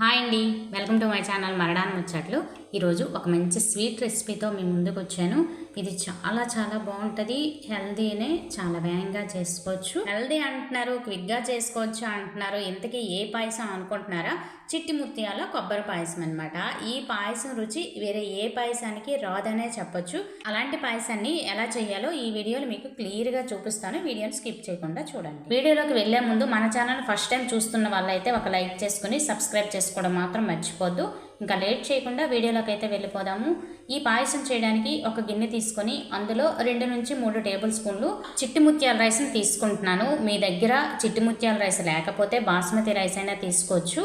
Hi అండి. Welcome to my channel Maradan Muchchatlu. ఈరోజు ఒక మంచి స్వీట్ రెసిపీతో మీ ముందుకు వచ్చాను ఇది చాలా చాలా బాగుంటుంది. హెల్దీనే చాలా వేగంగా చేసుకోవచ్చు. హెల్దీ అంటున్నారు క్విక్గా చేసుకోవచ్చు అంటున్నారు. ఇంతకీ ఏ పాయసం అనుకుంటున్నారా? చిట్టి ముత్యాల కొబ్బరి పాయసం అనమాట ఈ పాయసం రుచి వేరే ఏ పాయసానికి రాదనే చెప్పొచ్చు. అలాంటి పాయసాన్ని ఎలా చేయాలో ఈ వీడియోలో మీకు క్లియర్గా చూపిస్తాను. వీడియోని స్కిప్ చేయకుండా చూడండి. వీడియోలోకి వెళ్ళే ముందు మన ఛానల్ ఫస్ట్ టైం చూస్తున్న వాళ్ళైతే ఒక లైక్ చేసుకుని సబ్స్క్రైబ్ చేసుకోవడం మాత్రం మర్చిపోద్దు. ఇంకా లేట్ చేయకుండా వీడియోలోకి అయితే వెళ్ళిపోదాము. ఈ పాయసం చేయడానికి ఒక గిన్నె తీసుకొని అందులో రెండు నుంచి మూడు టేబుల్ స్పూన్లు చిట్టి ముత్యాల రైస్ని తీసుకుంటున్నాను. మీ దగ్గర చిట్టి ముత్యాల రైస్ లేకపోతే బాస్మతి రైస్ అయినా తీసుకోవచ్చు.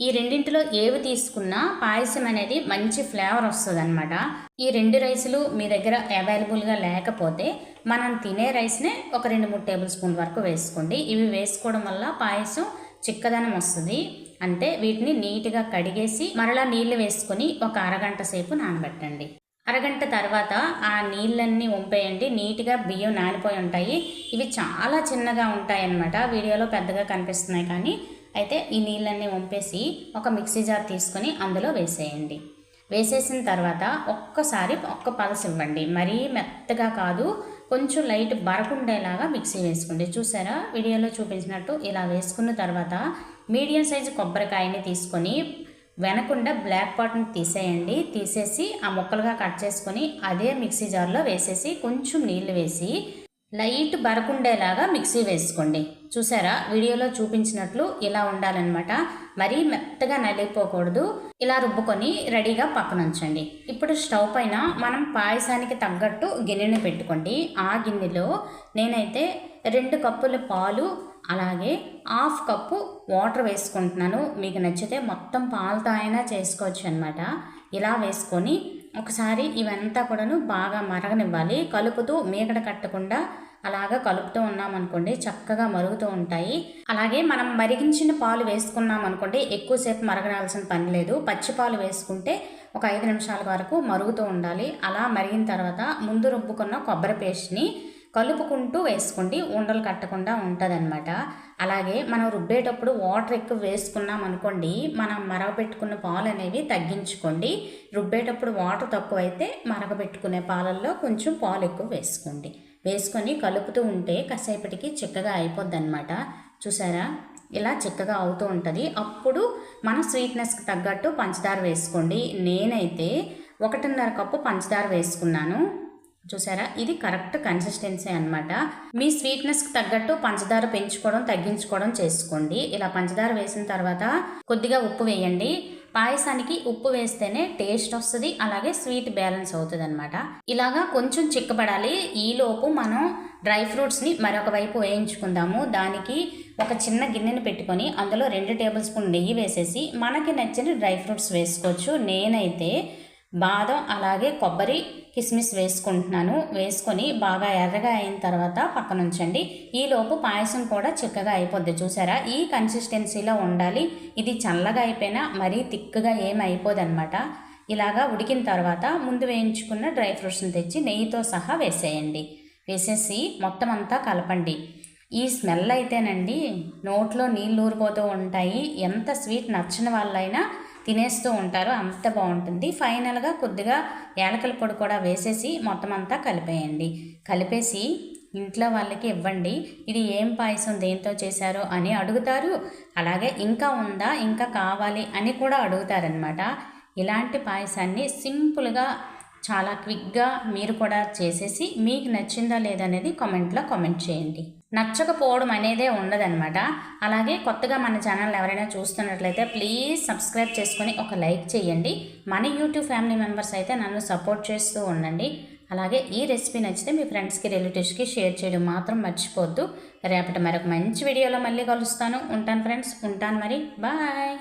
ఈ రెండింటిలో ఏవి తీసుకున్నా పాయసం అనేది మంచి ఫ్లేవర్ వస్తుంది అనమాట ఈ రెండు రైసులు మీ దగ్గర అవైలబుల్గా లేకపోతే మనం తినే రైస్నే ఒక రెండు మూడు టేబుల్ స్పూన్ వరకు వేసుకోండి. ఇవి వేసుకోవడం వల్ల పాయసం చిక్కదనం వస్తుంది. అంటే వీటిని నీట్గా కడిగేసి మరలా నీళ్ళు వేసుకొని ఒక అరగంట సేపు నానబెట్టండి. అరగంట తర్వాత ఆ నీళ్ళన్నీ వంపేయండి నీట్గా బియ్యం నానిపోయి ఉంటాయి. ఇవి చాలా చిన్నగా ఉంటాయి అన్నమాట వీడియోలో పెద్దగా కనిపిస్తున్నాయి కానీ అయితే ఈ నీళ్ళన్నీ వంపేసి ఒక మిక్సీ జార్ తీసుకొని అందులో వేసేయండి. వేసేసిన తర్వాత ఒక్కసారి ఒక్క పలసి ఇవ్వండి. మరీ మెత్తగా కాదు కొంచెం లైట్ బరకుండేలాగా మిక్సీ వేసుకోండి. చూసారా? వీడియోలో చూపించినట్టు ఇలా వేసుకున్న తర్వాత మీడియం సైజు కొబ్బరికాయని తీసుకొని వెనకుండా బ్లాక్ పాట్ని తీసేయండి. తీసేసి ఆ ముక్కలుగా కట్ చేసుకొని అదే మిక్సీ జార్లో వేసేసి కొంచెం నీళ్ళు వేసి లైట్ బరకుండేలాగా మిక్సీ వేసుకోండి. చూసారా? వీడియోలో చూపించినట్లు ఇలా ఉండాలన్నమాట. మరీ మెత్తగా నలిగిపోకూడదు. ఇలా రుబ్బుకొని రెడీగా పక్కన ఉంచండి. ఇప్పుడు స్టవ్ పైన మనం పాయసానికి తగ్గట్టు గిన్నెని పెట్టుకోండి. ఆ గిన్నెలో నేనైతే రెండు కప్పుల పాలు అలాగే హాఫ్ కప్పు వాటర్ వేసుకుంటున్నాను. మీకు నచ్చితే మొత్తం పాలతో అయినా చేసుకోవచ్చు అనమాట ఇలా వేసుకొని ఒకసారి ఇవంతా కూడాను బాగా మరగనివ్వాలి. కలుపుతూ మీగడ కట్టకుండా అలాగా కలుపుతూ ఉన్నామనుకోండి చక్కగా మరుగుతూ ఉంటాయి. అలాగే మనం మరిగించిన పాలు వేసుకున్నాం అనుకోండి ఎక్కువసేపు మరగనాల్సిన పని లేదు. పచ్చి పాలు వేసుకుంటే ఒక ఐదు నిమిషాల వరకు మరుగుతూ ఉండాలి. అలా మరిగిన తర్వాత ముందు రుబ్బుకున్న కొబ్బరి పేస్ట్ని కలుపుకుంటూ వేసుకోండి. ఉండలు కట్టకుండా ఉంటుందన్నమాట. అలాగే మనం రుబ్బేటప్పుడు వాటర్ ఎక్కువ వేసుకున్నాం అనుకోండి మనం మరగబెట్టుకున్న పాలు అనేవి తగ్గించుకోండి. రుబ్బేటప్పుడు వాటర్ తక్కువైతే మరగబెట్టుకునే పాలల్లో కొంచెం పాలు ఎక్కువ వేసుకోండి. వేసుకొని కలుపుతూ ఉంటే కాసేపటికి చిక్కగా అయిపోద్ది అనమాట చూసారా? ఇలా చిక్కగా అవుతూ ఉంటుంది. అప్పుడు మన స్వీట్నెస్కి తగ్గట్టు పంచదార వేసుకోండి. నేనైతే ఒకటిన్నర కప్పు పంచదార వేసుకున్నాను. చూసారా? ఇది కరెక్ట్ కన్సిస్టెన్సీ అనమాట మీ స్వీట్నెస్కి తగ్గట్టు పంచదార పెంచుకోవడం తగ్గించుకోవడం చేసుకోండి. ఇలా పంచదార వేసిన తర్వాత కొద్దిగా ఉప్పు వేయండి. పాయసానికి ఉప్పు వేస్తేనే టేస్ట్ వస్తుంది అలాగే స్వీట్ బ్యాలెన్స్ అవుతుంది అనమాట ఇలాగా కొంచెం చిక్కబడాలి. ఈలోపు మనం డ్రై ఫ్రూట్స్ని మరొక వైపు వేయించుకుందాము. దానికి ఒక చిన్న గిన్నెని పెట్టుకొని అందులో రెండు టేబుల్ స్పూన్ నెయ్యి వేసేసి మనకి నచ్చిన డ్రై ఫ్రూట్స్ వేసుకోవచ్చు. నేనైతే బాదం అలాగే కొబ్బరి కిస్మిస్ వేసుకుంటున్నాను. వేసుకొని బాగా ఎర్రగా అయిన తర్వాత పక్కన ఉంచండి. ఈలోపు పాయసం కూడా చిక్కగా అయిపోద్ది. చూసారా? ఈ కన్సిస్టెన్సీలో ఉండాలి. ఇది చల్లగా అయిపోయినా మరీ తిక్కుగా ఏమి ఇలాగా ఉడికిన తర్వాత ముందు వేయించుకున్న డ్రై ఫ్రూట్స్ని తెచ్చి నెయ్యితో సహా వేసేయండి. వేసేసి మొత్తం అంతా కలపండి. ఈ స్మెల్ అయితేనండి నోట్లో నీళ్ళు ఊరిపోతూ ఉంటాయి. ఎంత స్వీట్ నచ్చిన వాళ్ళైనా తినేస్తూ ఉంటారు. అంత బాగుంటుంది. ఫైనల్గా కొద్దిగా యాలకల పొడి కూడా వేసేసి మొత్తం అంతా కలిపేయండి. కలిపేసి ఇంట్లో వాళ్ళకి ఇవ్వండి. ఇది ఏం పాయసం దేంతో చేశారో అని అడుగుతారు. అలాగే ఇంకా ఉందా ఇంకా కావాలి అని కూడా అడుగుతారనమాట ఇలాంటి పాయసాన్ని సింపుల్గా చాలా క్విక్గా మీరు కూడా చేసేసి మీకు నచ్చిందా లేదనేది కామెంట్లో కామెంట్ చేయండి. నచ్చకపోవడం అనేదే ఉండదన్నమాట. అలాగే కొత్తగా మన ఛానల్ ఎవరైనా చూస్తున్నట్లయితే ప్లీజ్ సబ్స్క్రైబ్ చేసుకొని ఒక లైక్ చేయండి. మన యూట్యూబ్ ఫ్యామిలీ మెంబర్స్ అయితే నన్ను సపోర్ట్ చేస్తూ ఉండండి. అలాగే ఈ రెసిపీ నచ్చితే మీ ఫ్రెండ్స్కి రిలేటివ్స్కి షేర్ చేయడం మాత్రం మర్చిపోద్దు. రేపటి మరొక మంచి వీడియోలో మళ్ళీ కలుస్తాను. ఉంటాను ఫ్రెండ్స్. ఉంటాను మరి. బాయ్.